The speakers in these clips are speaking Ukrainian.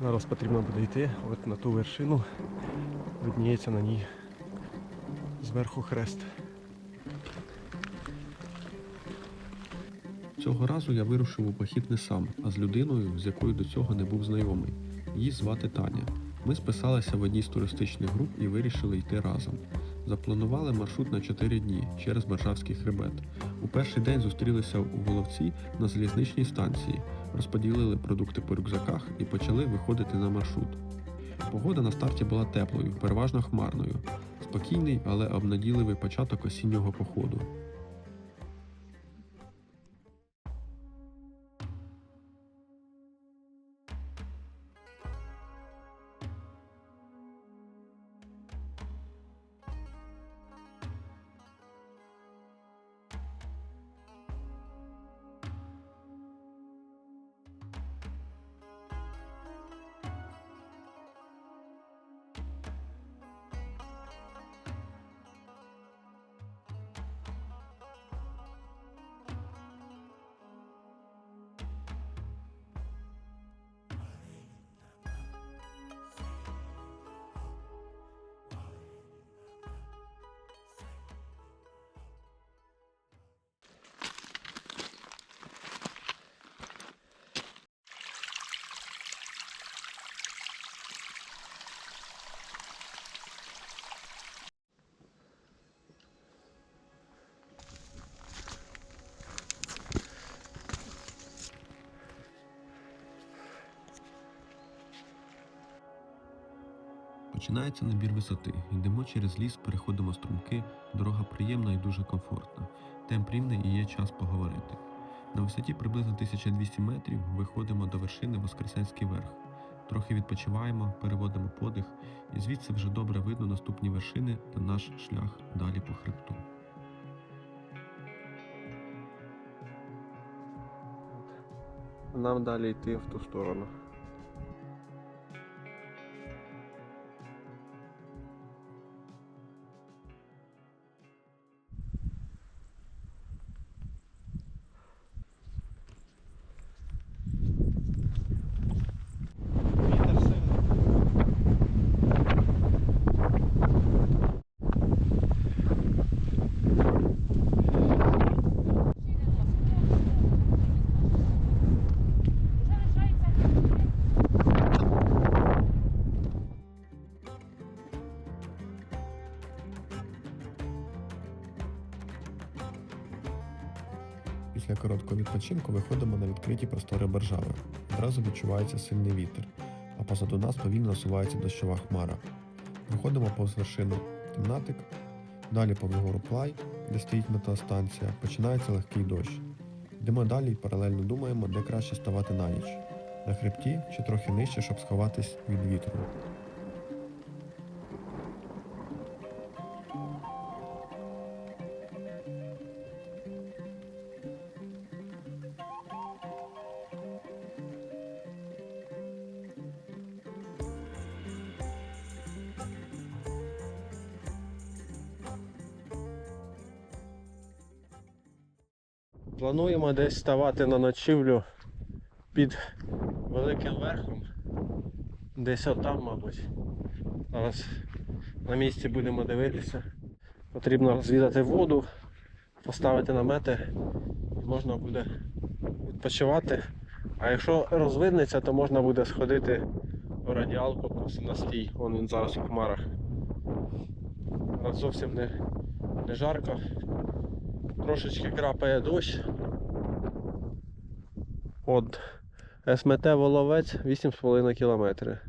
Зараз потрібно буде йти от на ту вершину. Видніється на ній зверху хрест. Цього разу я вирушив у похід не сам, а з людиною, з якою до цього не був знайомий. Її звати Таня. Ми списалися в одній з туристичних груп і вирішили йти разом. Запланували маршрут на 4 дні через Варшавський хребет. У перший день зустрілися у Воловці на залізничній станції, розподілили продукти по рюкзаках і почали виходити на маршрут. Погода на старті була теплою, переважно хмарною. Спокійний, але обнадійливий початок осіннього походу. Починається набір висоти. Йдемо через ліс, переходимо струмки, дорога приємна і дуже комфортна. Темп рівний і є час поговорити. На висоті приблизно 1200 метрів виходимо до вершини Воскресенський верх. Трохи відпочиваємо, переводимо подих, і звідси вже добре видно наступні вершини та наш шлях далі по хребту. Нам далі йти в ту сторону. Відпочинку виходимо на відкриті простори Боржави. Одразу відчувається сильний вітер, а позаду нас повільно насувається дощова хмара. Проходимо повз вершину Темнатик, далі по вгору Плай, де стоїть метеостанція, починається легкий дощ. Йдемо далі і паралельно думаємо, де краще ставати на ніч. На хребті чи трохи нижче, щоб сховатись від вітру. Плануємо десь ставати на ночівлю під великим верхом. Десь отам, мабуть. Зараз на місці будемо дивитися. Потрібно розвідати воду, поставити намети і можна буде відпочивати. А якщо розвиднеться, то можна буде сходити в радіалку просто на стій. Вон він зараз у хмарах. Зараз зовсім не, не жарко. Трошечки крапає дощ. От СМТ Воловець 8,5 кілометри.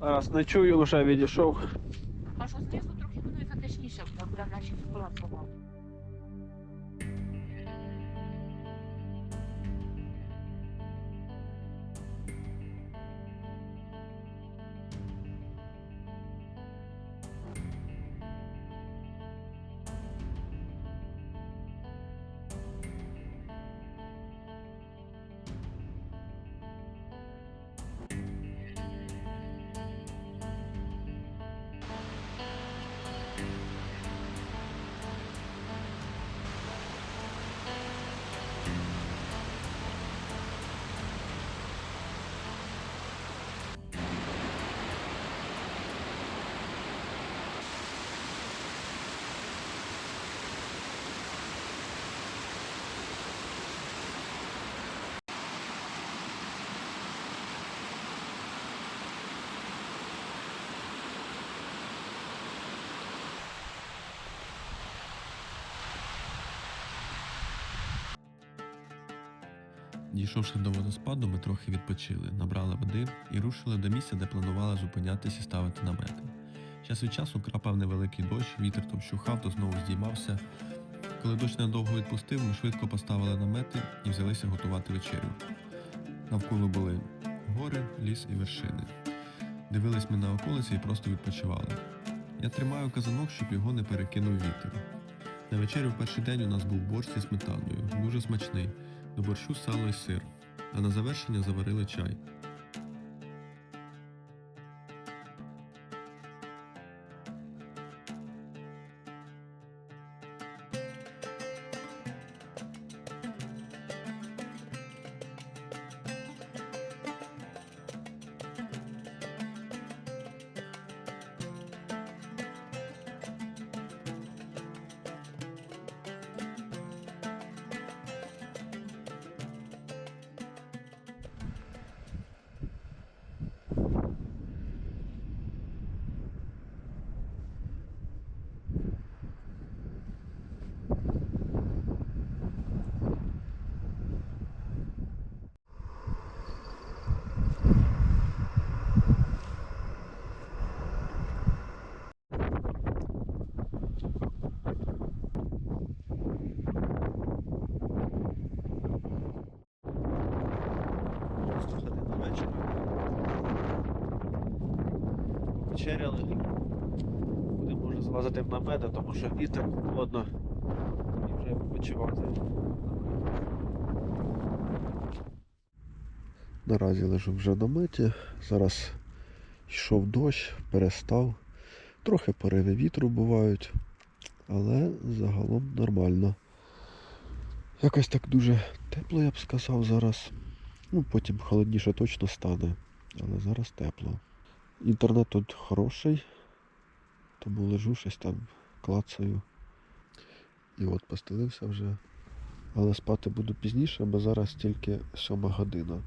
Зараз не чую, вже відійшов. А що знизу трохи воно і затишніше, буде наші шоколад помав. Дійшовши до водоспаду, ми трохи відпочили, набрали води і рушили до місця, де планували зупинятися і ставити намети. Час від часу крапав невеликий дощ, вітер то вщухав, то знову здіймався. Коли дощ недовго відпустив, ми швидко поставили намети і взялися готувати вечерю. Навколо були гори, ліс і вершини. Дивились ми на околиці і просто відпочивали. Я тримаю казанок, щоб його не перекинув вітер. На вечерю в перший день у нас був борщ зі сметаною, дуже смачний. До борщу сало і сир, а на завершення заварили чай. Вечеряли. Будемо вже залазити в намети, тому що вітер холодно і вже відпочивати. Наразі лежу вже в наметі. Зараз йшов дощ, перестав. Трохи пориви вітру бувають, але загалом нормально. Якось так дуже тепло, я б сказав, зараз. Ну, потім холодніше точно стане, але зараз тепло. Інтернет тут хороший, тому лежу щось там клацаю. І от постелився вже. Але спати буду пізніше, бо зараз тільки сьома година.